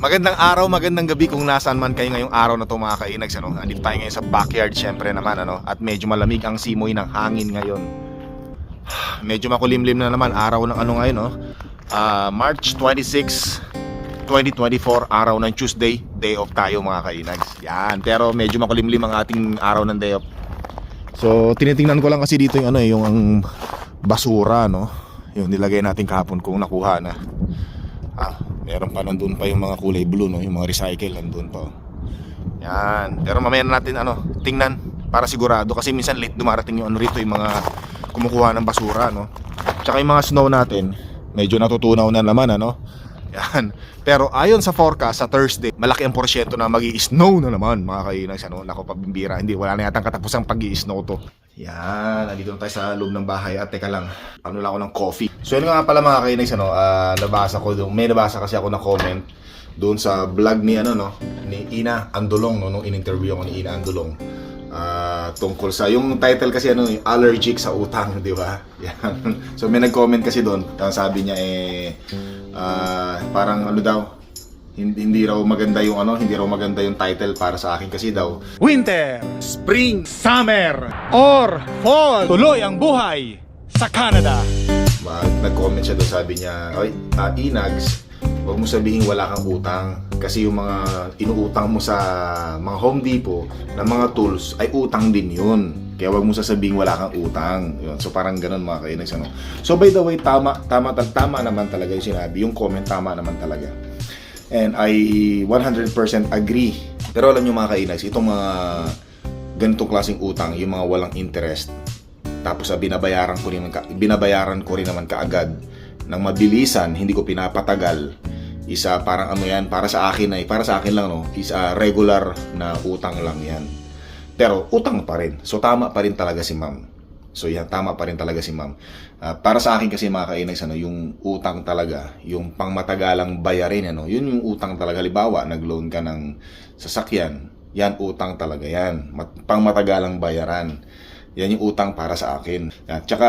Magandang araw, magandang gabi kung nasaan man kayo ngayong araw na to mga kainags ano. Andito tayo ngayon sa backyard syempre naman ano at medyo malamig ang simoy ng hangin ngayon. Medyo makulimlim na naman araw ng ano ngayon no. Ah, March 26 2024 araw ng Tuesday, day off tayo mga kainags. Yan, pero medyo makulimlim ang ating araw ng day off. So, tinitingnan ko lang kasi dito yung ano eh, yung ang basura no. Yung nilagay natin kahapon kung nakuha na. Ah, meron pa nandun pa yung mga kulay blue no, yung mga recycle nandun pa. oh. Yan. Pero mamaya na natin ano, tingnan para sigurado kasi minsan late dumarating yung ano rito yung mga kumukuha ng basura no. Tsaka yung mga snow natin, medyo natutunaw na naman ano. Yan. Pero ayon sa forecast sa Thursday, malaki ang porsyento na magi snow na naman mga kainags ano. Nako pabimbira, hindi wala na yatang katapusang pag snow to. Yan, nandito na tayo sa loob ng bahay at teka lang, ano lang ako ng coffee. So yun nga pala mga kainags ano, ah, nabasa ko may nabasa kasi ako na comment doon sa vlog ni ano no, ni Ina Andulong no, nung in-interview ako ni Ina Andulong. Ah, tungkol sa yung title kasi ano, allergic sa utang, di ba? Yan. so may nag-comment kasi doon, sabi niya eh ah, parang ano daw, hindi, hindi raw maganda yung ano, hindi raw maganda yung title para sa akin kasi daw Winter, Spring, Summer, or Fall. Tuloy ang buhay sa Canada. Mag, nag-comment siya doon, sabi niya, Oy, uh, Inags, huwag mo sabihin wala kang utang. Kasi yung mga inuutang mo sa mga Home Depot na mga tools ay utang din yun. Kaya huwag mo sasabihin wala kang utang. Yun. So parang ganun mga kainags. Ano? So by the way, tama, tama, tama naman talaga yung sinabi. Yung comment tama naman talaga. And I 100% agree. Pero alam nyo mga kainags, itong mga ganitong klaseng utang, yung mga walang interest, tapos ah, binabayaran ko rin binabayaran ko rin naman kaagad ng mabilisan, hindi ko pinapatagal. Isa parang ano yan, para sa akin ay para sa akin lang no, is a regular na utang lang yan. Pero utang pa rin. So tama pa rin talaga si ma'am. So yan, tama pa rin talaga si ma'am. Ah, para sa akin kasi mga kainags, ano, yung utang talaga, yung pangmatagalang bayarin, ano, yun yung utang talaga. Halimbawa, nag-loan ka ng sasakyan, yan utang talaga yan. Mat- pangmatagalang bayaran. Yan yung utang para sa akin. At tsaka,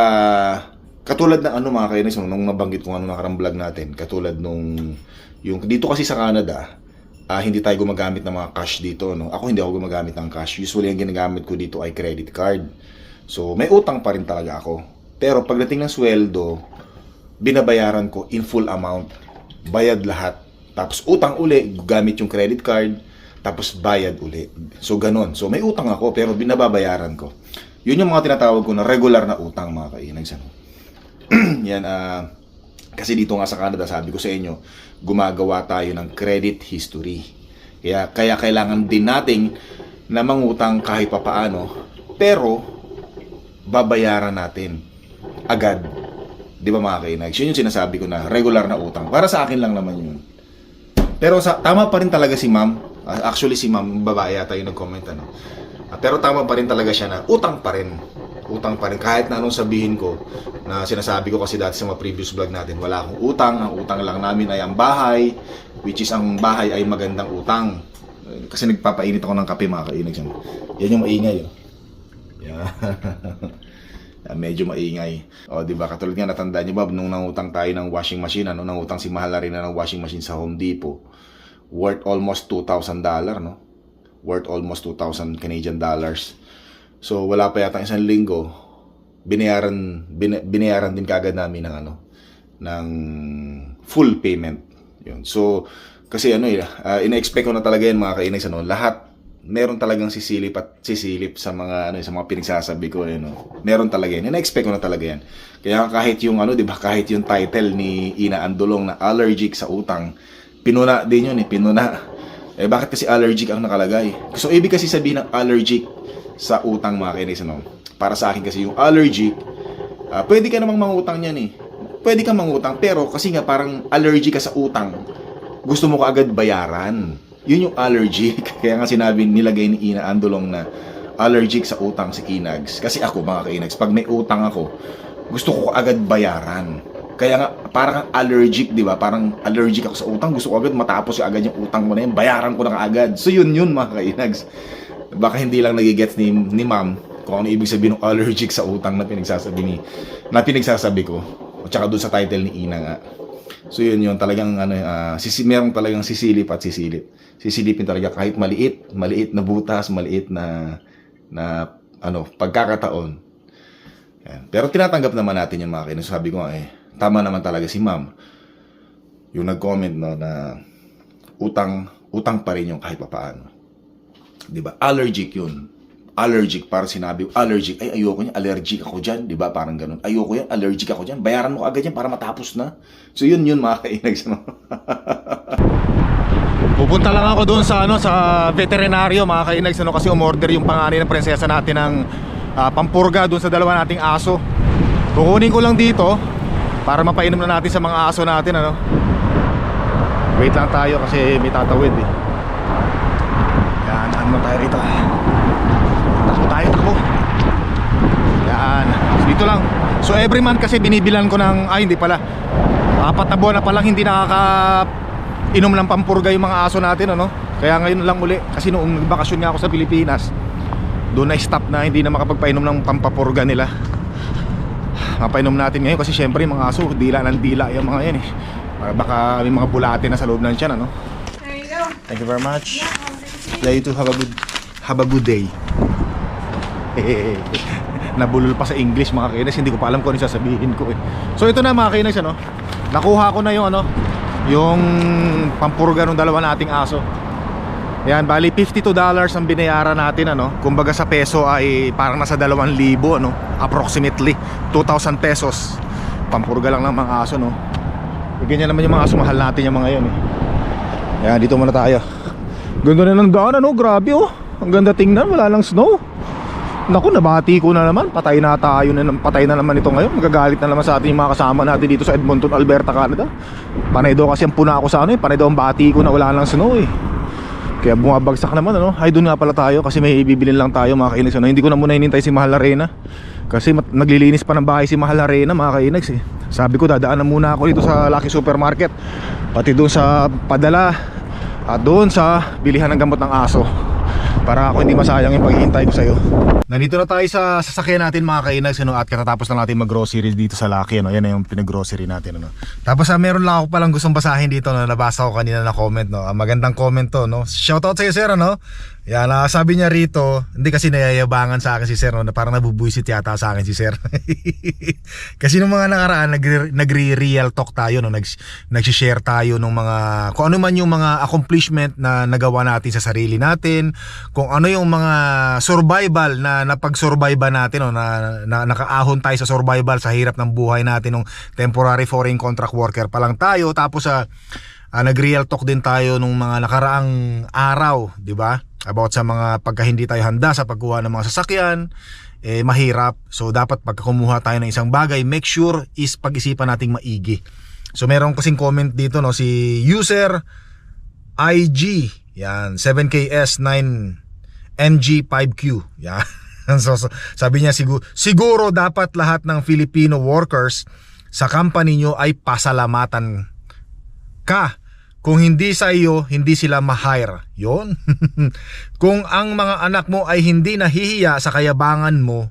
katulad ng ano mga kainis, nung nabanggit ko nung nakarang vlog natin, katulad nung, yung, dito kasi sa Canada, ah, hindi tayo gumagamit ng mga cash dito. No? Ako hindi ako gumagamit ng cash. Usually, ang ginagamit ko dito ay credit card. So, may utang pa rin talaga ako. Pero pagdating ng sweldo, binabayaran ko in full amount. Bayad lahat. Tapos utang uli, gamit yung credit card, tapos bayad uli. So, ganun. So, may utang ako, pero binababayaran ko. Yun yung mga tinatawag ko na regular na utang, mga kainags. Ano? Yan, ah... kasi dito nga sa Canada, sabi ko sa inyo, gumagawa tayo ng credit history. Kaya, kaya kailangan din nating na mangutang kahit papaano, pero babayaran natin agad. Di ba mga kainags? Yun yung sinasabi ko na regular na utang. Para sa akin lang naman yun. Pero sa, tama pa rin talaga si ma'am. Ah, Actually si ma'am, babae yata yung nag-comment ano. Ah, Pero tama pa rin talaga siya na utang pa rin. Utang pa rin. Kahit na anong sabihin ko, na sinasabi ko kasi dati sa mga previous vlog natin, wala akong utang. Ang utang lang namin ay ang bahay, which is ang bahay ay magandang utang. Kasi nagpapainit ako ng kape mga kainag. Yan yung maingay. Oh. Yan. Yan, medyo maingay. O, di ba? Katulad nga natandaan niyo ba nung nangutang tayo ng washing machine, ano, nangutang si Mahal na rin na ng washing machine sa Home Depot. Worth almost $2,000 dollar, no? Worth almost 2,000 Canadian dollars. So, wala pa yata isang linggo, binayaran bin, binayaran din kagad namin ng ano ng full payment. Yun. So, kasi ano eh, uh, ina-expect ko na talaga yan mga kainags ano, lahat meron talagang sisilip at sisilip sa mga ano sa mga pinagsasabi ko eh, no? Meron talaga yan. Ina-expect ko na talaga yan. Kaya kahit yung ano, 'di ba, kahit yung title ni Ina Andulong na allergic sa utang, pinuna din yun eh, pinuna. Eh bakit kasi allergic ang nakalagay? So ibig kasi sabihin ng allergic sa utang mga kainis ano? Para sa akin kasi yung allergic, ah, pwede ka namang mangutang niyan eh. Pwede ka mangutang pero kasi nga parang allergic ka sa utang. Gusto mo ka agad bayaran. Yun yung allergic. Kaya nga sinabi nilagay ni Ina Andulong na allergic sa utang si Inags. Kasi ako mga kainags, pag may utang ako, gusto ko agad bayaran. Kaya nga, parang allergic, di ba? Parang allergic ako sa utang. Gusto ko agad matapos agad yung utang mo na yun. Bayaran ko na agad. So yun yun mga kainags. Baka hindi lang nagigets ni, ni ma'am kung ano ibig sabihin ng allergic sa utang na pinagsasabi ni na pinagsasabi ko. At saka doon sa title ni Ina nga. So yun yun talagang ano ah, sisi merong talagang sisilip at sisilip. Sisilipin talaga kahit maliit, maliit na butas, maliit na na ano pagkakataon. Yan. Pero tinatanggap naman natin yung mga kainis. Sabi ko eh, tama naman talaga si ma'am. Yung nag-comment no na utang utang pa rin yung kahit papaano. 'Di ba? Allergic 'yun. Allergic para sinabi, allergic. Ay ayoko niya, allergic ako diyan, 'di ba? Parang ganun. Ayoko yan, allergic ako diyan. Bayaran mo agad yan para matapos na. So yun yun mga kainags. Pupunta lang ako doon sa ano sa veterinaryo mga kainags ano kasi umorder yung panganay ng prinsesa natin ng ah, pampurga doon sa dalawa nating aso. Kukunin ko lang dito para mapainom na natin sa mga aso natin ano. Wait lang tayo kasi may tatawid eh. Yan, ano tayo rito. Takbo tayo, takbo. Yan, dito lang. So every month kasi binibilan ko ng, ay hindi pala. Apat na buwan na palang hindi nakaka inom ng pampurga yung mga aso natin ano. Kaya ngayon lang uli kasi noong nagbakasyon nga ako sa Pilipinas, doon na stop na hindi na makapagpainom ng pampapurga nila. Mapainom natin ngayon kasi syempre yung mga aso dila ng dila yung mga yan eh. Baka may mga bulate na sa loob ng tiyan ano. There you go. Thank you very much. Yeah, you too have a good have a good day. Nabulol pa sa English mga kainis, hindi ko pa alam kung ano sasabihin ko eh. So ito na mga kainis ano. Nakuha ko na yung ano, yung pampurga ng dalawa nating aso. Yan, bali $52 ang binayaran natin ano. Kumbaga sa peso ay parang nasa 2,000 ano, approximately 2,000 pesos. Pampurga lang ng mga aso no. E, ganyan naman yung mga aso mahal natin yung mga yun eh. Yan, dito muna tayo. Ganda na ng daan ano, grabe oh. Ang ganda tingnan, wala lang snow. Naku, nabati ko na naman. Patay na tayo na patay na naman ito ngayon. Magagalit na naman sa ating mga kasama natin dito sa Edmonton, Alberta, Canada. Panay daw kasi ang puna ako sa ano eh. Panay daw ang bati ko na wala lang snow eh. Kaya bumabagsak naman ano. Ay doon nga pala tayo kasi may ibibilin lang tayo mga kainex. Ano? Hindi ko na muna hinintay si Mahal Arena. Kasi naglilinis pa ng bahay si Mahal Arena mga kainex eh. Sabi ko dadaan na muna ako dito sa Lucky Supermarket. Pati doon sa padala at doon sa bilihan ng gamot ng aso. Para ako hindi masayang yung paghihintay ko sa'yo. Nandito na tayo sa sasakyan natin mga kainags ano, at katatapos lang natin mag-grocery dito sa Lucky. Ano, yan na yung pinag-grocery natin. Ano. Tapos ah, meron lang ako palang gustong basahin dito na nabasa ko kanina na comment. No? Ah, magandang comment to. No? Shoutout sa'yo sir. Ano? Yan, ah, sabi niya rito, hindi kasi nayayabangan sa akin si sir. No? Na parang nabubuisit yata sa akin si sir. kasi nung mga nakaraan, nagre- nagre-real talk tayo. No? Nag- nag-share tayo ng mga, kung ano man yung mga accomplishment na nagawa natin sa sarili natin, kung ano yung mga survival na napag-survive natin, no? na, na nakaahon tayo sa survival sa hirap ng buhay natin nung temporary foreign contract worker pa lang tayo. Tapos sa Ah, nag-real talk din tayo nung mga nakaraang araw, 'di ba? About sa mga pagka hindi tayo handa sa pagkuha ng mga sasakyan, eh mahirap. So dapat pagka kumuha tayo ng isang bagay, make sure is pag-isipan nating maigi. So meron kasing comment dito no si user IG, yan 7KS9NG5Q. Yan. so, so, sabi niya siguro siguro dapat lahat ng Filipino workers sa company nyo ay pasalamatan ka. Kung hindi sa iyo, hindi sila ma-hire. Yun. Kung ang mga anak mo ay hindi nahihiya sa kayabangan mo,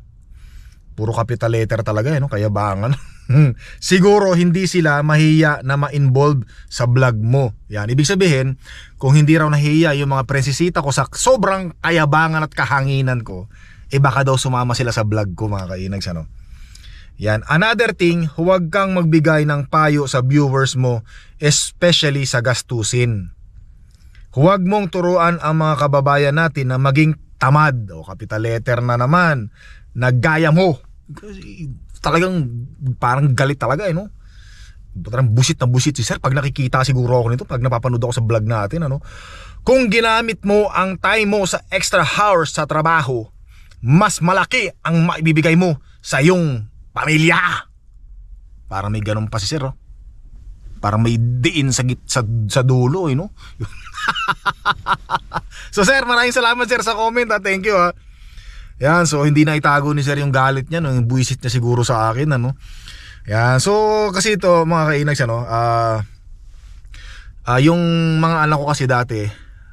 puro capital letter talaga eh, no? kayabangan. Siguro hindi sila mahiya na ma-involve sa vlog mo. Yan, ibig sabihin, kung hindi raw nahiya yung mga prinsesita ko sa sobrang kayabangan at kahanginan ko, eh baka daw sumama sila sa vlog ko mga kainags ano. Yan. Another thing, huwag kang magbigay ng payo sa viewers mo, especially sa gastusin. Huwag mong turuan ang mga kababayan natin na maging tamad o capital letter na naman. Naggaya mo. Talagang parang galit talaga eh no. Parang busit na busit si sir pag nakikita siguro ako nito pag napapanood ako sa vlog natin ano. Kung ginamit mo ang time mo sa extra hours sa trabaho, mas malaki ang maibibigay mo sa iyong pamilya. Parang may ganun pa si sir, oh. Parang may diin sa, git, sa, sa dulo, eh, no? so, sir, maraming salamat, sir, sa comment, ha? Thank you, ha? Yan, so hindi na itago ni sir yung galit niya, no? Yung buwisit niya siguro sa akin, ano? Yan, so, kasi ito, mga kainags, ano? Ah... ah, yung mga anak ko kasi dati,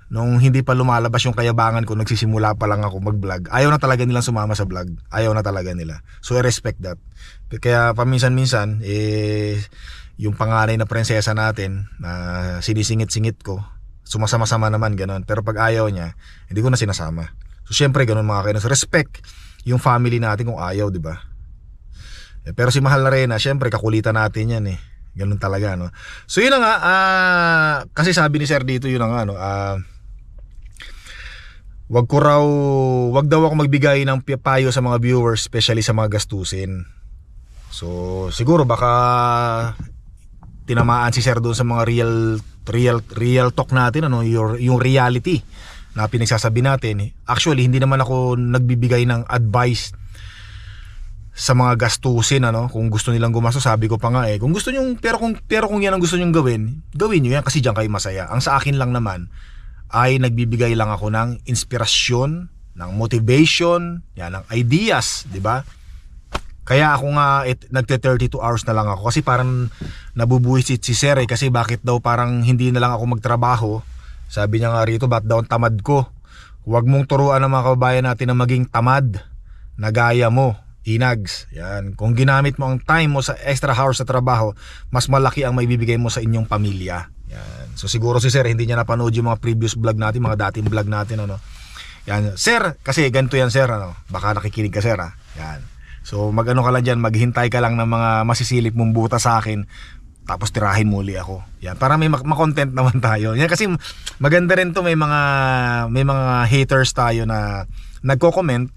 nung hindi pa lumalabas yung kayabangan ko, nagsisimula pa lang ako mag-vlog, ayaw na talaga nilang sumama sa vlog. Ayaw na talaga nila. So I respect that. Kaya paminsan-minsan, eh, yung panganay na prinsesa natin, na sinisingit-singit ko, sumasama-sama naman, ganun. Pero pag ayaw niya, hindi ko na sinasama. So syempre, ganun mga kainis. Respect yung family natin kung ayaw, di ba? Eh, Pero si Mahal na Reyna, syempre, kakulitan natin yan eh. Ganun talaga, no? So yun na nga, ah, kasi sabi ni Sir dito, yun na nga, no? Ah, wag ko raw, wag daw ako magbigay ng payo sa mga viewers, especially sa mga gastusin. So, siguro baka tinamaan si Sir doon sa mga real real real talk natin ano your, yung reality na pinagsasabi natin. Actually hindi naman ako nagbibigay ng advice sa mga gastusin ano. Kung gusto nilang gumastos sabi ko pa nga eh. Kung gusto niyo pero kung pero kung yan ang gusto niyo gawin gawin niyo yan kasi diyan kayo masaya. Ang sa akin lang naman ay nagbibigay lang ako ng inspirasyon ng motivation yan ng ideas di ba kaya ako nga it, nagte 32 hours na lang ako kasi parang nabubuhisit si Sir eh kasi bakit daw parang hindi na lang ako magtrabaho. Sabi niya nga rito, ba't daw tamad ko? Huwag mong turuan ng mga kababayan natin na maging tamad na gaya mo, inags. Yan. Kung ginamit mo ang time mo sa extra hours sa trabaho, mas malaki ang maibibigay mo sa inyong pamilya. Yan. So siguro si Sir hindi niya napanood yung mga previous vlog natin, mga dating vlog natin ano. Yan. Sir, kasi ganito yan Sir ano. Baka nakikinig ka Sir ha. Yan. So magano ka lang dyan, maghintay ka lang ng mga masisilip mong buta sa akin tapos tirahin muli ako. Yan, para may mak- makontent naman tayo. Yan kasi maganda rin to may mga may mga haters tayo na nagko-comment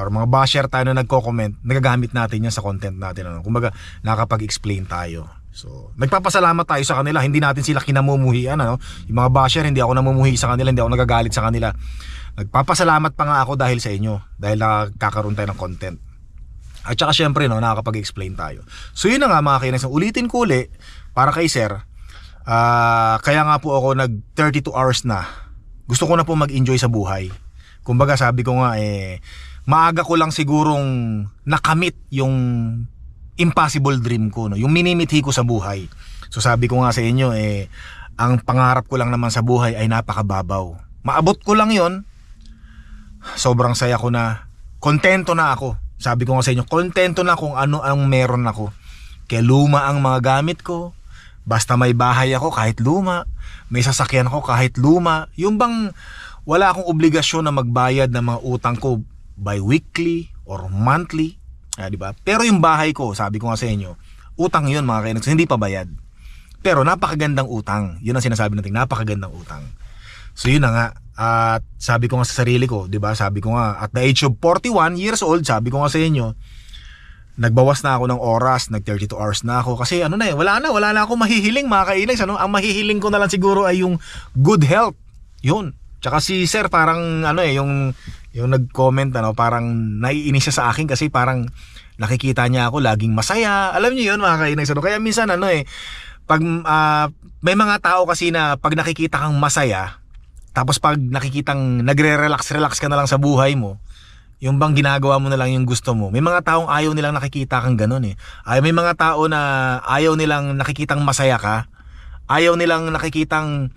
or mga basher tayo na nagko-comment, nagagamit natin yan sa content natin ano. Kumbaga nakakapag-explain tayo. So, nagpapasalamat tayo sa kanila. Hindi natin sila kinamumuhian ano. Yung mga basher, hindi ako namumuhi sa kanila, hindi ako nagagalit sa kanila. Nagpapasalamat pa nga ako dahil sa inyo, dahil nakakaroon tayo ng content. At saka syempre no, nakakapag-explain tayo. So yun na nga mga kainis, ulitin ko uli para kay Sir. Ah, kaya nga po ako nag 32 hours na. Gusto ko na po mag-enjoy sa buhay. Kumbaga sabi ko nga eh maaga ko lang sigurong nakamit yung impossible dream ko no, yung minimithi ko sa buhay. So sabi ko nga sa inyo eh ang pangarap ko lang naman sa buhay ay napakababaw. Maabot ko lang 'yon. Sobrang saya ko na. Kontento na ako. Sabi ko nga sa inyo, kontento na kung ano ang meron ako. Kaya luma ang mga gamit ko. Basta may bahay ako kahit luma. May sasakyan ako kahit luma. Yung bang wala akong obligasyon na magbayad ng mga utang ko by weekly or monthly. Ah, di ba? Pero yung bahay ko, sabi ko nga sa inyo, utang yun mga kainex, hindi pa bayad. Pero napakagandang utang. Yun ang sinasabi natin, napakagandang utang. So yun na nga. At sabi ko nga sa sarili ko, 'di ba? Sabi ko nga at the age of 41 years old, sabi ko nga sa inyo, nagbawas na ako ng oras, nag 32 hours na ako kasi ano na eh, wala na, wala na ako mahihiling mga kainis, ano? Ang mahihiling ko na lang siguro ay yung good health. Yun. Tsaka si Sir parang ano eh, yung yung nag-comment ano, parang naiinis siya sa akin kasi parang nakikita niya ako laging masaya. Alam niyo yun mga kainis, ano? Kaya minsan ano eh, pag ah, may mga tao kasi na pag nakikita kang masaya, tapos pag nakikitang nagre-relax-relax ka na lang sa buhay mo, yung bang ginagawa mo na lang yung gusto mo. May mga taong ayaw nilang nakikita kang ganun eh. Ay may mga tao na ayaw nilang nakikitang masaya ka. Ayaw nilang nakikitang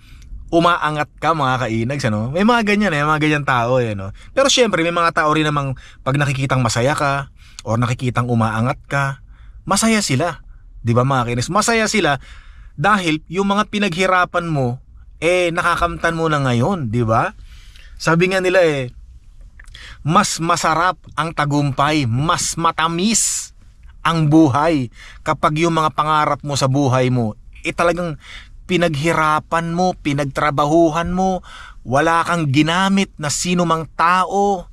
umaangat ka mga kainags ano. May mga ganyan eh, mga ganyan tao eh no. Pero syempre may mga tao rin namang pag nakikitang masaya ka or nakikitang umaangat ka, masaya sila. 'Di ba mga kainis? Masaya sila dahil yung mga pinaghirapan mo eh nakakamtan mo na ngayon, 'di ba? Sabi nga nila eh mas masarap ang tagumpay, mas matamis ang buhay kapag yung mga pangarap mo sa buhay mo eh talagang pinaghirapan mo, pinagtrabahuhan mo, wala kang ginamit na sino mang tao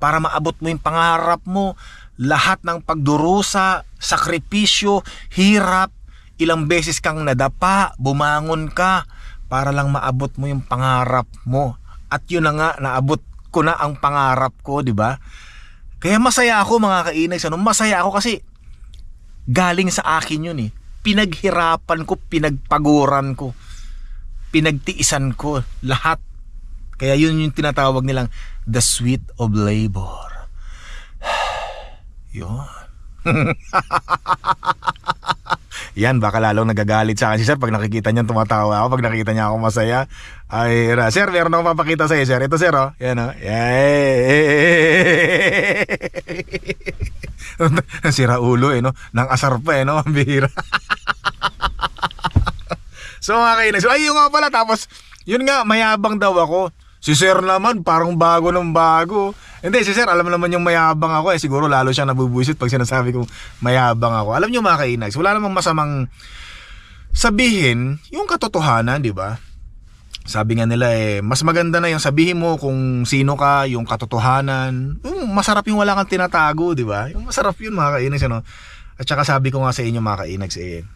para maabot mo yung pangarap mo, lahat ng pagdurusa, sakripisyo, hirap, ilang beses kang nadapa, bumangon ka para lang maabot mo yung pangarap mo. At yun na nga, naabot ko na ang pangarap ko, di ba? Kaya masaya ako mga kainags, ano? Masaya ako kasi galing sa akin yun eh. Pinaghirapan ko, pinagpaguran ko, pinagtiisan ko, lahat. Kaya yun yung tinatawag nilang the sweet of labor. yun. Yan, baka lalong nagagalit sa akin si sir pag nakikita niya tumatawa ako, pag nakikita niya ako masaya. Ay, ra, sir, meron akong papakita sa iyo, sir. Ito, sir, oh. Yan, oh. Yan. Sira ulo, eh, no? Nang asar pa, eh, no? Ang bihira. so, mga kainis. So, ayun nga pala. Tapos, yun nga, mayabang daw ako. Si sir naman, parang bago ng bago. Hindi, si sir, alam naman yung mayabang ako eh. Siguro lalo siya nabubuisit pag sinasabi kong mayabang ako. Alam niyo mga kainags, wala namang masamang sabihin yung katotohanan, di ba? Sabi nga nila eh, mas maganda na yung sabihin mo kung sino ka, yung katotohanan. Yung masarap yung wala kang tinatago, di ba? Yung masarap yun mga kainags, ano? At saka sabi ko nga sa inyo mga kainags eh,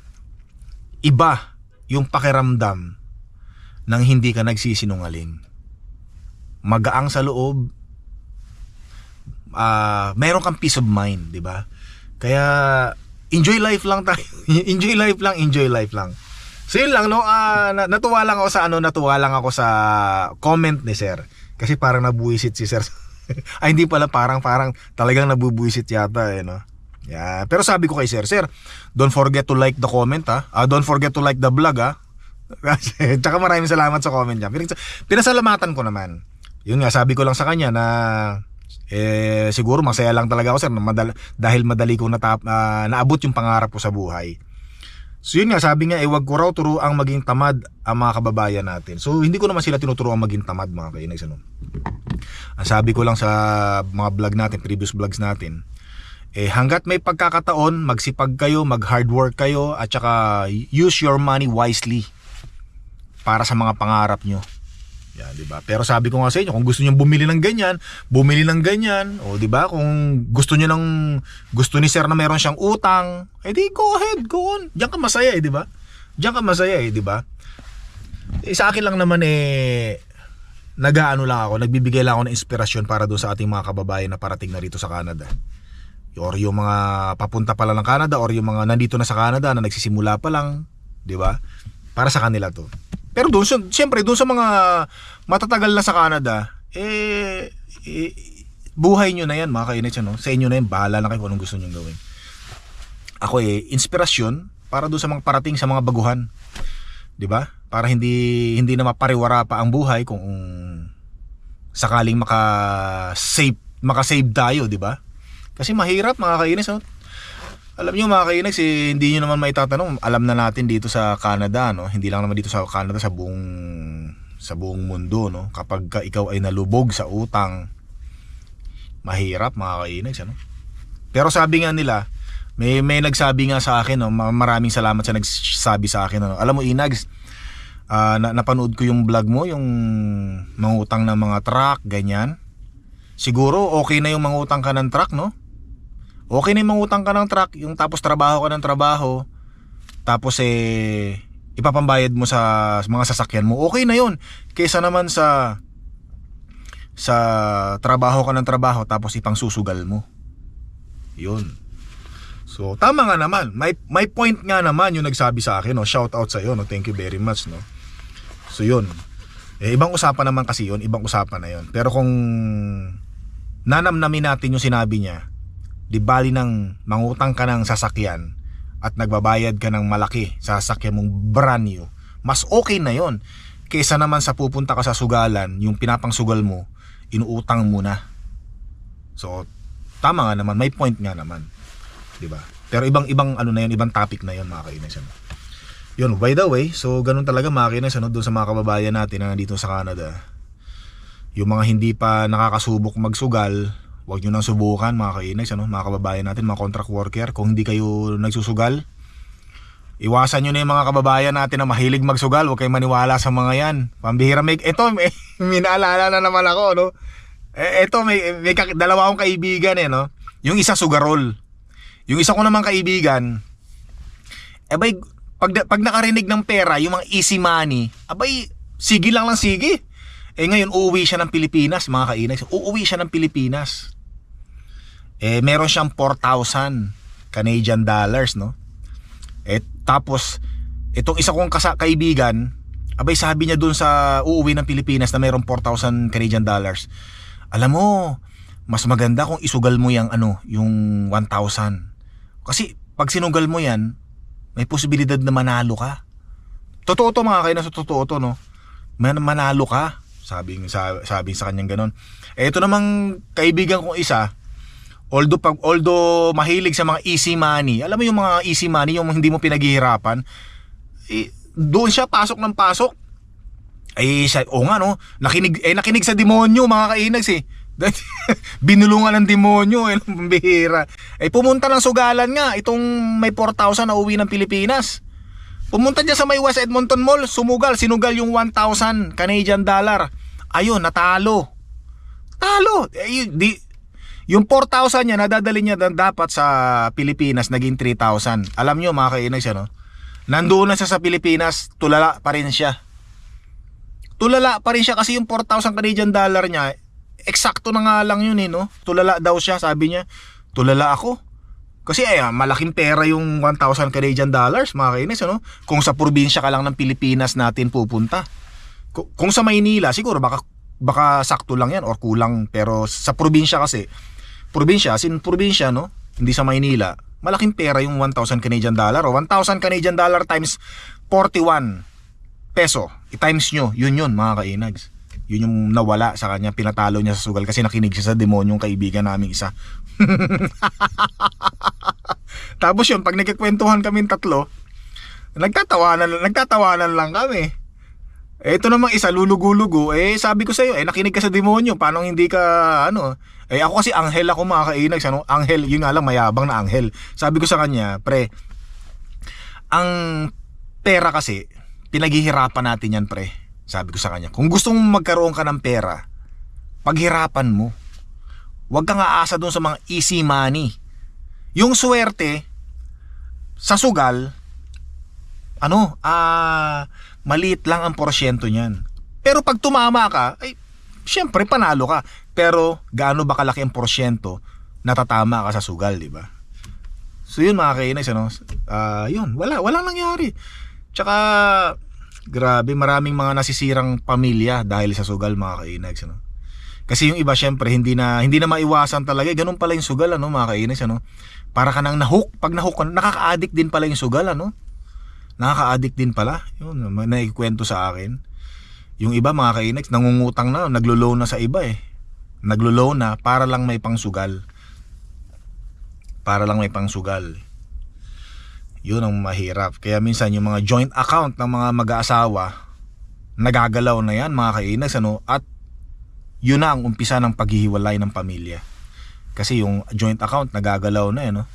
iba yung pakiramdam nang hindi ka nagsisinungaling. Magaang sa loob, ah meron kang peace of mind, di ba? Kaya enjoy life lang tayo. enjoy life lang, enjoy life lang. So yun lang no, na- natuwa lang ako sa ano, natuwa lang ako sa comment ni Sir. Kasi parang nabuwisit si Sir. Ay hindi pala parang parang talagang nabubuwisit yata eh no. Yeah. Pero sabi ko kay Sir, Sir, don't forget to like the comment ha. Ah, don't forget to like the vlog ha. Kasi, tsaka maraming salamat sa comment niya. Pinas- Pinasalamatan ko naman. Yun nga, sabi ko lang sa kanya na eh siguro masaya lang talaga ako sir madal- dahil madali kong natap- ah, naabot yung pangarap ko sa buhay. So yun nga, sabi niya, eh wag ko raw turuang maging tamad ang mga kababayan natin. So hindi ko naman sila tinuturuan maging tamad mga kainags. Ano? Ang sabi ko lang sa mga vlog natin, previous vlogs natin, eh hanggat may pagkakataon, magsipag kayo, mag hard work kayo, at saka use your money wisely para sa mga pangarap nyo. Yan, 'di ba? Pero sabi ko nga sa inyo, kung gusto niyo bumili ng ganyan, bumili ng ganyan, o 'di ba? Kung gusto niyo ng gusto ni sir na meron siyang utang, edi go ahead, go on. Diyan ka masaya eh, 'di ba? Diyan ka masaya eh, 'di ba? Eh, sa akin lang naman eh nagaano lang ako, nagbibigay lang ako ng inspirasyon para doon sa ating mga kababayan na parating na rito sa Canada. Or yung mga papunta pa lang ng Canada or yung mga nandito na sa Canada na nagsisimula pa lang, 'di ba? Para sa kanila 'to. Pero doon, siyempre, doon sa mga matatagal na sa Canada, eh, eh, buhay nyo na yan, mga kainits, ano? Sa inyo na yan, bahala na kayo kung anong gusto nyo gawin. Ako eh, inspirasyon para doon sa mga parating sa mga baguhan. 'Di ba? Para hindi hindi na mapariwara pa ang buhay kung sakaling maka-save, maka-save tayo, 'di ba? Kasi mahirap mga kainis, no? Alam niyo mga kainis, eh, hindi niyo naman maitatanong, alam na natin dito sa Canada, no? Hindi lang naman dito sa Canada, sa buong sa buong mundo, no? Kapag ka ikaw ay nalubog sa utang, mahirap mga kainis, ano? Pero sabi nga nila, may may nagsabi nga sa akin, no? ma- maraming salamat sa nagsabi sa akin, ano? Alam mo, Inags, ah, na, napanood ko yung vlog mo, yung mangutang ng mga truck, ganyan. Siguro okay na yung mangutang ka ng truck, no? Okay na mangutang ka ng truck, yung tapos trabaho ka ng trabaho, tapos eh, ipapambayad mo sa mga sasakyan mo, okay na yun. Kesa naman sa sa trabaho ka ng trabaho tapos ipang susugal mo. Yun. So, tama nga naman. May, may point nga naman yung nagsabi sa akin. No? Shout out sa iyo. No? Thank you very much. No? So, yun. Eh, ibang usapan naman kasi yun. Ibang usapan na yun. Pero kung nanamnamin natin yung sinabi niya, di bali ng mangutang ka ng sasakyan at nagbabayad ka ng malaki sa sasakyan mong brand new, mas okay na yon kaysa naman sa pupunta ka sa sugalan, yung pinapangsugal mo, inuutang mo na. So, tama nga naman, may point nga naman. 'Di ba? Pero ibang-ibang ano na 'yon, ibang topic na 'yon mga kainis ano. Yun, by the way, so ganun talaga mga kainis ano doon sa mga kababayan natin na nandito sa Canada. Yung mga hindi pa nakakasubok magsugal, Huwag nyo nang subukan mga kainex, ano, mga kababayan natin, mga contract worker. Kung hindi kayo nagsusugal, iwasan nyo na yung mga kababayan natin na mahilig magsugal. Huwag kayong maniwala sa mga yan. Pambihira, may, ito, may, may naalala na naman ako, no? Eh, ito, may, may kak- dalawa akong kaibigan, eh, no? Yung isa sugarol. Yung isa ko namang kaibigan, abay, pag, pag nakarinig ng pera, yung mga easy money, abay, sige lang lang sige. Eh ngayon, uuwi siya ng Pilipinas, mga kainex. Uuwi siya ng Pilipinas eh meron siyang 4,000 Canadian dollars, no? Eh tapos itong isa kong kasa- kaibigan, abay sabi niya doon sa uuwi ng Pilipinas na mayroong 4,000 Canadian dollars. Alam mo, mas maganda kung isugal mo yung ano, yung 1,000. Kasi pag sinugal mo yan, may posibilidad na manalo ka. Totoo to mga kainan sa totoo to no. Man manalo ka. Sabi sa sabi sa kanyang ganon. Eh ito namang kaibigan kong isa, although pag although mahilig sa mga easy money, alam mo yung mga easy money yung hindi mo pinaghihirapan, eh, doon siya pasok ng pasok. Ay, siya, o nga no, nakinig, eh nakinig sa demonyo mga kainags eh. Binulungan ng demonyo, eh, pambihira. Eh, pumunta ng sugalan nga, itong may 4,000 na uwi ng Pilipinas. Pumunta dyan sa may West Edmonton Mall, sumugal, sinugal yung 1,000 Canadian dollar. Ayun, natalo. Talo. Eh, di, yung 4,000 niya, nadadali niya dapat sa Pilipinas, naging 3,000. Alam nyo mga kainag siya, no? Nandoon na siya sa Pilipinas, tulala pa rin siya. Tulala pa rin siya kasi yung 4,000 Canadian dollar niya, eksakto na nga lang yun eh, no? Tulala daw siya, sabi niya. Tulala ako. Kasi ay, ah, malaking pera yung 1,000 Canadian dollars, mga kainis, ano? Kung sa probinsya ka lang ng Pilipinas natin pupunta. Kung sa Maynila, siguro baka baka sakto lang yan or kulang pero sa probinsya kasi probinsya as in probinsya no? Hindi sa Maynila. Malaking pera yung 1,000 Canadian dollar o 1,000 Canadian dollar times 41 peso. I-times nyo. Yun yun mga kainags. Yun yung nawala sa kanya. Pinatalo niya sa sugal kasi nakinig siya sa demonyong kaibigan naming isa. Tapos yun pag nagkikwentuhan kami tatlo nagtatawanan nagtatawanan lang kami eh, ito namang isa, lulugo-lugo. Eh, sabi ko sa iyo, eh, nakinig ka sa demonyo. Paano hindi ka, ano? Eh, ako kasi anghel ako mga kainags. Ano? Anghel, yun nga lang, mayabang na anghel. Sabi ko sa kanya, pre, ang pera kasi, pinaghihirapan natin yan, pre. Sabi ko sa kanya, kung gusto mong magkaroon ka ng pera, paghirapan mo. Huwag kang aasa doon sa mga easy money. Yung swerte, sa sugal, ano, ah, maliit lang ang porsyento niyan. Pero pag tumama ka, ay, syempre panalo ka. Pero gaano ba kalaki ang porsyento natatama ka sa sugal, di ba? So yun mga kainis, ano? Ah, yun, wala, walang nangyari. Tsaka, grabe, maraming mga nasisirang pamilya dahil sa sugal mga kainags, ano? Kasi yung iba syempre hindi na hindi na maiwasan talaga. Ganun pala yung sugal ano mga kainis ano. Para ka nang nahook, pag nahook ka, nakaka-addict din pala yung sugal ano nakaka-addict din pala. Yun, naikwento sa akin. Yung iba mga kainex, nangungutang na, naglo-loan na sa iba eh. Naglo-loan na para lang may pangsugal. Para lang may pangsugal. Yun ang mahirap. Kaya minsan yung mga joint account ng mga mag-aasawa, nagagalaw na yan mga kainex ano, at yun na ang umpisa ng paghihiwalay ng pamilya. Kasi yung joint account nagagalaw na eh, no?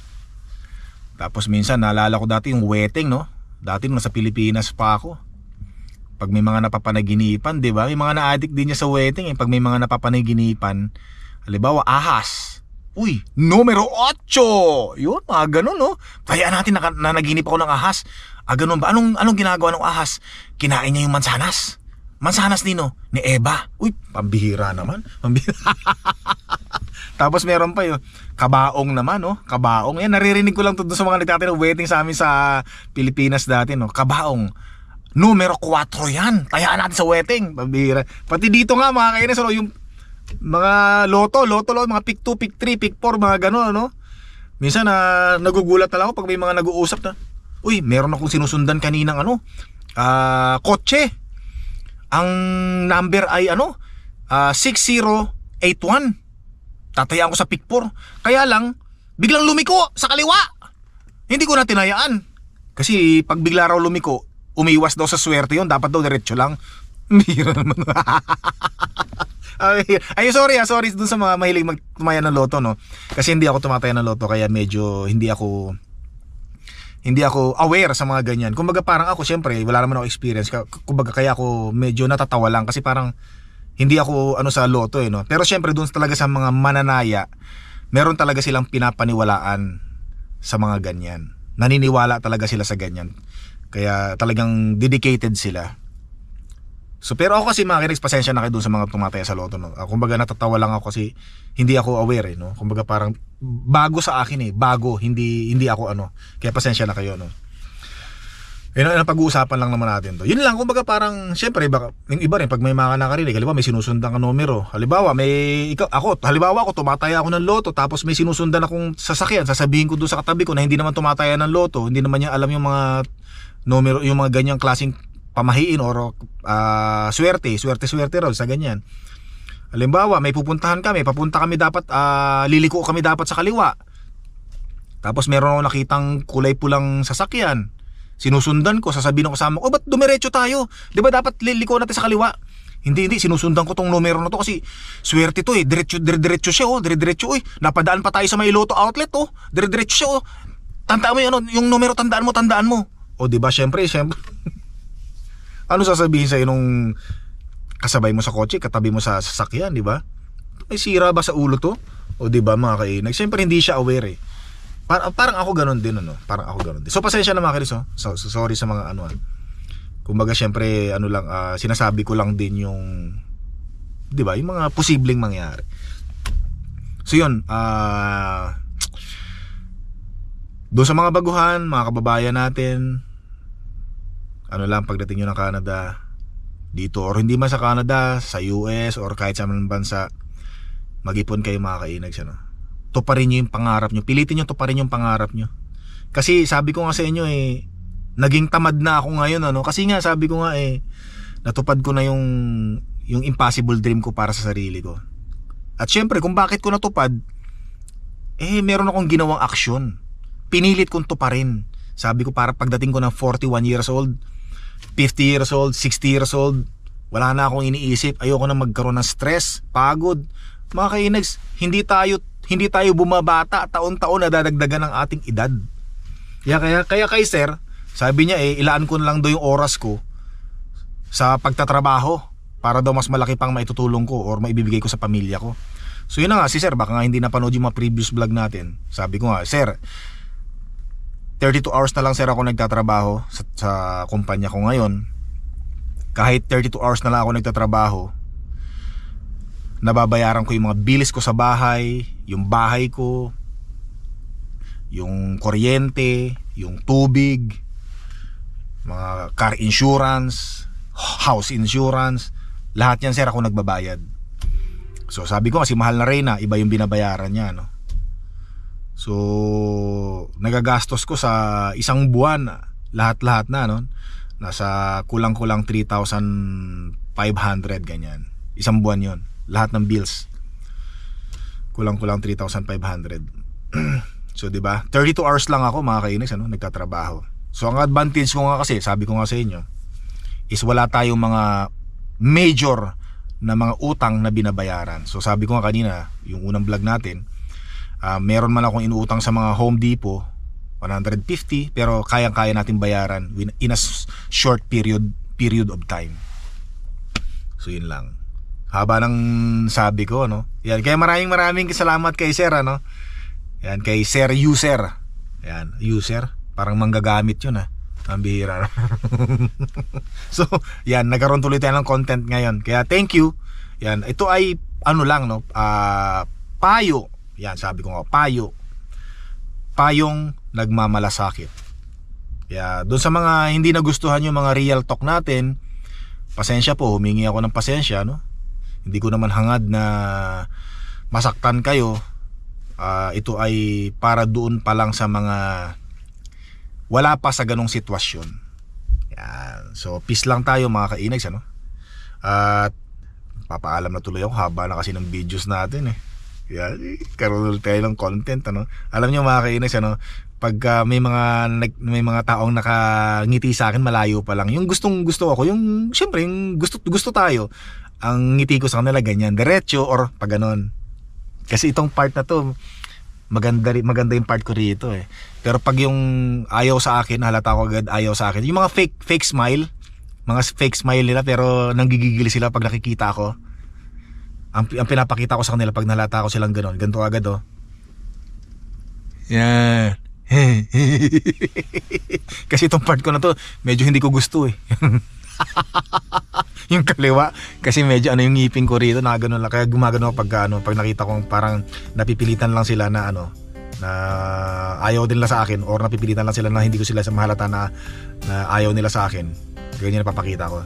Tapos minsan naalala ko dati yung wedding, no? Dati nung nasa Pilipinas pa ako. Pag may mga napapanaginipan, 'di ba? May mga na-addict din niya sa wedding, eh. Pag may mga napapanaginipan, halimbawa ahas. Uy, numero 8. Yun, mga ganun, no? Kaya natin na, na naginip ako ng ahas. Ah, ganun ba? Anong, anong ginagawa ng ahas? Kinain niya yung mansanas. Mansanas nino? Ni Eva. Uy, pambihira naman. Pambihira. Tapos meron pa yun, kabaong naman, no? Kabaong. Yan, naririnig ko lang to sa mga nagtatanong wedding sa amin sa Pilipinas dati, no? Kabaong. Numero 4 yan. Tayaan natin sa wedding. Pambihira. Pati dito nga, mga kainis, no? yung mga loto, loto, loto, mga pick 2, pick 3, pick 4, mga gano'n, no? Minsan, na nagugulat na lang ako pag may mga nag-uusap na, uy, meron akong sinusundan kaninang, ano, ah, kotse. Ang number ay, ano, ah, 6081 tatayaan ko sa pick 4. Kaya lang, biglang lumiko sa kaliwa. Hindi ko na tinayaan. Kasi pag bigla raw lumiko, umiwas daw sa swerte yon Dapat daw diretso lang. Bira naman. ay, sorry ah, sorry dun sa mga mahilig magtumaya ng loto, no? Kasi hindi ako tumataya ng loto, kaya medyo hindi ako hindi ako aware sa mga ganyan. Kumbaga parang ako, syempre, wala naman ako experience. Kumbaga kaya ako medyo natatawa lang kasi parang hindi ako ano sa loto eh no. Pero syempre doon talaga sa mga mananaya, meron talaga silang pinapaniwalaan sa mga ganyan. Naniniwala talaga sila sa ganyan. Kaya talagang dedicated sila. So pero ako kasi mga pasensya na kayo doon sa mga tumataya sa loto no. Ah, Kumbaga natatawa lang ako kasi hindi ako aware eh no. Kumbaga parang bago sa akin eh, bago, hindi hindi ako ano. Kaya pasensya na kayo no. Yun ang pag-uusapan lang naman natin to. Yun lang, kumbaga parang, syempre, baka, yung iba rin, pag may mga nakarinig, halimbawa may sinusundan ka numero. Halimbawa, may, ikaw, ako, halimbawa ako, tumataya ako ng loto, tapos may sinusundan akong sasakyan, sasabihin ko doon sa katabi ko na hindi naman tumataya ng loto, hindi naman niya alam yung mga numero, yung mga ganyang klaseng pamahiin or ah, swerte, swerte-swerte raw sa ganyan. Halimbawa, may pupuntahan kami, papunta kami dapat, ah, liliko kami dapat sa kaliwa. Tapos meron ako nakitang kulay pulang sasakyan. Sinusundan ko, sasabihin ng kasama ko, oh, ba't dumiretso tayo? Di ba dapat liliko natin sa kaliwa? Hindi, hindi, sinusundan ko tong numero na to kasi swerte to eh. Diretso, dire, diretso siya oh, dire, diretso eh. Napadaan pa tayo sa may loto outlet oh. Dire, diretso siya oh. Tandaan mo yung, ano, yung numero, tandaan mo, tandaan mo. O di ba, syempre, syempre. ano sasabihin sa'yo nung kasabay mo sa kotse, katabi mo sa sasakyan, di ba? Ay sira ba sa ulo to? O di ba mga kainag? Siyempre hindi siya aware eh. Parang, parang ako ganun din ano, parang ako ganun din. So pasensya na mga kiris, oh. so, so, sorry sa mga ano. ah. Kumbaga syempre ano lang ah, sinasabi ko lang din yung 'di ba, yung mga posibleng mangyari. So yun, ah doon sa mga baguhan, mga kababayan natin, ano lang pagdating nyo ng Canada, dito or hindi man sa Canada, sa US or kahit sa anong bansa, mag-ipon kayo mga kainags ano. Tuparin nyo yung pangarap nyo. Pilitin nyo tuparin yung pangarap nyo. Kasi sabi ko nga sa inyo eh, naging tamad na ako ngayon ano. Kasi nga sabi ko nga eh, natupad ko na yung yung impossible dream ko para sa sarili ko. At syempre kung bakit ko natupad, eh meron akong ginawang aksyon. Pinilit kong tuparin. Sabi ko para pagdating ko ng 41 years old, 50 years old, 60 years old, wala na akong iniisip. Ayoko na magkaroon ng stress, pagod. Mga kainags, hindi tayo hindi tayo bumabata taon-taon na dadagdagan ng ating edad. Kaya kaya kaya kay sir, sabi niya eh ilaan ko na lang daw yung oras ko sa pagtatrabaho para daw mas malaki pang maitutulong ko or maibibigay ko sa pamilya ko. So yun na nga si sir, baka nga hindi napanood yung mga previous vlog natin. Sabi ko nga, sir, 32 hours na lang sir ako nagtatrabaho sa, sa kumpanya ko ngayon. Kahit 32 hours na lang ako nagtatrabaho, nababayaran ko yung mga bills ko sa bahay, yung bahay ko, yung kuryente, yung tubig, mga car insurance, house insurance, lahat yan sir ako nagbabayad. So sabi ko kasi mahal na Reyna, iba yung binabayaran niya no. So nagagastos ko sa isang buwan lahat-lahat na no. Nasa kulang-kulang 3,500 ganyan. Isang buwan 'yon. Lahat ng bills. Kulang-kulang 3,500. so 'di ba? 32 hours lang ako mga kainis ano, nagtatrabaho. So ang advantage ko nga kasi, sabi ko nga sa inyo, is wala tayong mga major na mga utang na binabayaran. So sabi ko nga kanina, yung unang vlog natin, ah, meron man akong inuutang sa mga Home Depot, 150, pero kayang-kaya natin bayaran in a short period period of time. So yun lang. Haba ng sabi ko, no? Yan, kaya maraming maraming salamat kay Sir, ano? Yan, kay Sir User. Yan, User. Parang manggagamit yun, ah. Ang bihira. so, yan, nagkaroon tuloy tayo ng content ngayon. Kaya thank you. Yan, ito ay ano lang no, ah payo. Yan, sabi ko nga, payo. Payong nagmamalasakit. Kaya doon sa mga hindi nagustuhan yung mga real talk natin, pasensya po, humingi ako ng pasensya, no? Hindi ko naman hangad na masaktan kayo. Ah, ito ay para doon pa lang sa mga wala pa sa ganong sitwasyon. Yan. So, peace lang tayo mga kainags, ano? At papaalam na tuloy ako haba na kasi ng videos natin eh. Yan, karoon tayo ng content ano. Alam niyo mga kainags ano, pag ah, may mga nag- may mga taong nakangiti sa akin malayo pa lang. Yung gustong gusto ako, yung syempre yung gusto gusto tayo. Ang ngiti ko sa kanila ganyan, diretso or pag ganon. Kasi itong part na to maganda maganda yung part ko rito eh. Pero pag yung ayaw sa akin, halata ko agad ayaw sa akin. Yung mga fake fake smile, mga fake smile nila pero nanggigigil sila pag nakikita ko. Ang, ang pinapakita ko sa kanila pag nalata ko silang gano'n, ganito agad oh. Yan. Kasi itong part ko na to, medyo hindi ko gusto eh. yung kaliwa kasi medyo ano yung ngipin ko rito na lang kaya gumagano ako pag ano pag nakita kong parang napipilitan lang sila na ano na ayaw din nila sa akin or napipilitan lang sila na hindi ko sila sa mahalata na, na ayaw nila sa akin. Ganyan na papakita ko.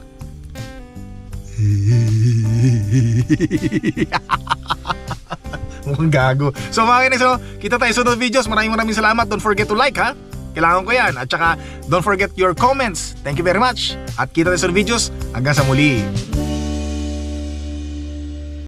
Mukhang gago. So mga kinis, so, kita tayo sa sunod videos. Maraming maraming salamat. Don't forget to like ha. Kailangan ko yan. At saka, don't forget your comments. Thank you very much. At kita tayo sa videos. Hanggang sa muli.